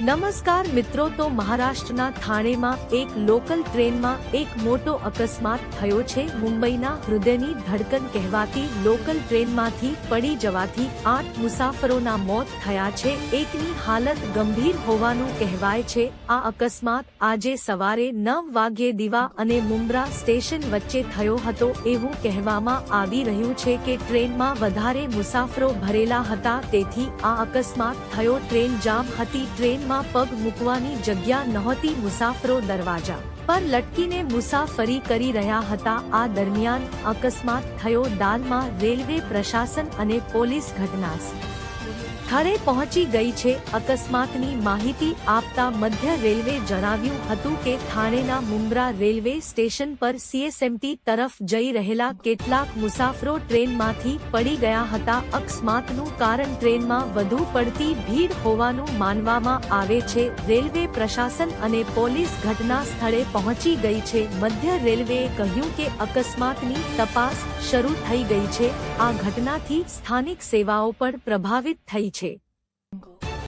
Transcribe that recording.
નમસ્કાર મિત્રો, તો મહારાષ્ટ્રના થાણેમાં એક લોકલ ટ્રેનમાં એક મોટો અકસ્માત થયો છે. મુંબઈના હૃદયની ધડકન કહેવાતી લોકલ ટ્રેનમાંથી પડી જવાથી આઠ મુસાફરોના મોત થયા છે. એકની હાલત ગંભીર હોવાનું કહેવાય છે. આ અકસ્માત આજે સવારે નવ વાગ્યે દીવા અને મુંબ્રા સ્ટેશન વચ્ચે થયો હતો. એવું કહેવામાં આવી રહ્યું છે કે ટ્રેનમાં વધારે મુસાફરો ભરેલા હતા. તેથી આ અકસ્માત થયો. ટ્રેન જામ હતી. ટ્રેનમાં પગ મૂકવાની જગ્યા નહોતી મુસાફરો દરવાજા પર લટકીને મુસાફરી કરી રહ્યા હતા. આ દરમિયાન અકસ્માત થયો. દાલમાં રેલવે પ્રશાસન અને પોલીસ ઘટના સ્થળે પહોંચી ગઈ છે. અકસ્માતની માહિતી આપતા મધ્ય રેલવે જણાવ્યું હતું કે થાણેના મુંદ્રા રેલવે સ્ટેશન પર સીએસએમટી તરફ જઈ રહેલા કેટલાક મુસાફરો ટ્રેનમાંથી પડી ગયા હતા. અકસ્માતનું કારણ ટ્રેનમાં વધુ પડતી ભીડ હોવાનું માનવામાં આવે છે. રેલવે પ્રશાસન અને પોલીસ ઘટના સ્થળે પહોંચી ગઈ છે. મધ્ય રેલવેએ કહ્યું કે અકસ્માતની તપાસ શરૂ થઈ ગઈ છે. આ ઘટનાથી સ્થાનિક સેવાઓ પણ પ્રભાવિત 他一直。